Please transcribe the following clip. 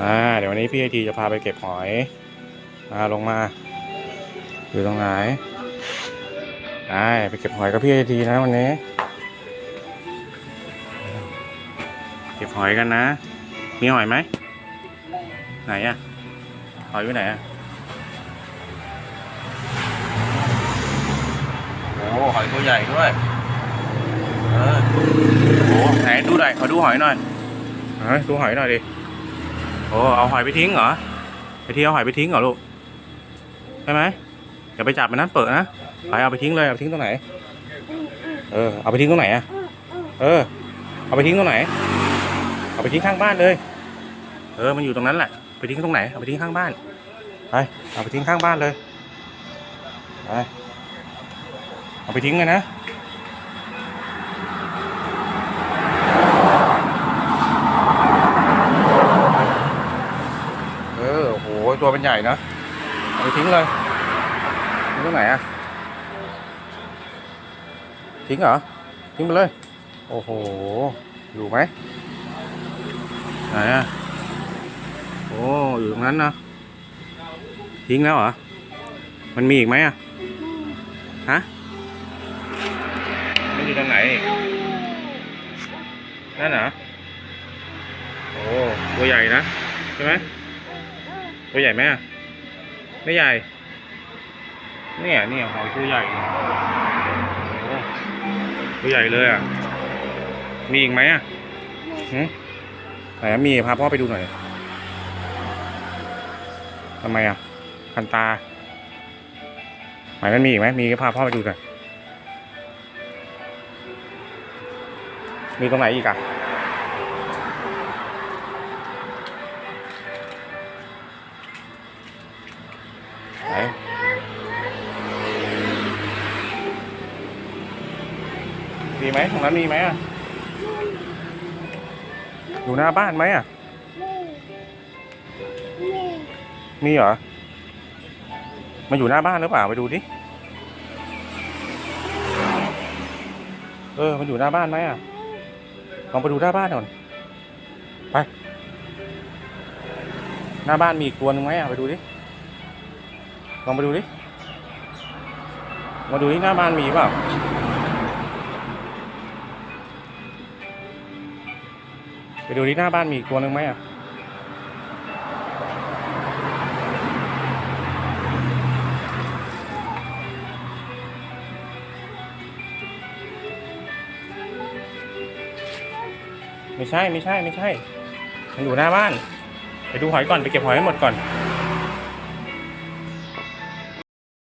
อ่าเดี๋ยววันนี้พี่ไอทีจะพาไปเก็บหอยมาลงมา อยู่ตรงไหนได้ไปเก็บหอยกับพี่ไอทีนะวันนี้ เก็บหอยกันนะ มีหอยไหมไหนอะหอยอยู่ไหนอะโอ้หอยตัวใหญ่ด้วยเออโอ้ไหนดูหน่อยขอดูหอยหน่อยเฮ้ยดูหอยหน่อยดิ โอ้เอาหอยไปทิ้งเหรอไอที่เอาหอยไปทิ้งเหรอลูกใช่ไหมอย่าไปจับมันนะเปิดนะไปเอาไปทิ้งเลยเอาไปทิ้งตรงไหน เออเอาไปทิ้งตรงไหนอะเออ เอาไปทิ้งตรงไหน เอาไปทิ้งข้างบ้านเลย เออมันอยู่ตรงนั้นแหละไปทิ้งตรงไหนเอาไปทิ้งข้างบ้านไปเอาไปทิ้งข้างบ้านเลยไปเอาไปทิ้งเลยนะ เออโห ตัวเป็นใหญ่นะเอาไปทิ้งเลยทิ้งตรงไหนอะทิ้งเหรอ ทิ้งไปเลย โอ้โห อยู่ไหมไหนอะโอ้ อยู่ตรงนั้นนะทิ้งแล้วเหรอ มันมีอีกไหมอะฮะมันอยู่ตรงไหนอีกนั่นเหรอ โอ้ ตัวใหญ่นะ ใช่ไหม ตัวใหญ่ไหมไม่ใหญ่เนี่ยเนี่ยหอยตัวใหญ่โตัวใหญ่เลยอะ มีอีกไหมอะหืมไหนมีพาพ่อไปดูหน่อยทำไมอะคันตาหมายมันมีอีกไหมมีก็พาพ่อไปดูหน่อยมีตรงไหนอีกอะ ไหนมีไหมตรงนั้นมีไหมอะ อยู่หน้าบ้านไหมอะ มีเหรอ มันอยู่หน้าบ้านหรือเปล่าไปดูดิ เออ มันอยู่หน้าบ้านไหมอะ ลองไปดูหน้าบ้านก่อน ไป หน้าบ้านมีอีกตัวนึงไหมอะ ไปดูดิ ลองไปดูดิ มาดูที่หน้าบ้านมีเปล่า ไปดูที่หน้าบ้านมีอีกตัวหนึ่งไหมอะไม่ใช่ไม่ใช่ไม่ใช่ มันอยู่หน้าบ้าน ไปดูหอยก่อนไปเก็บหอยให้หมดก่อน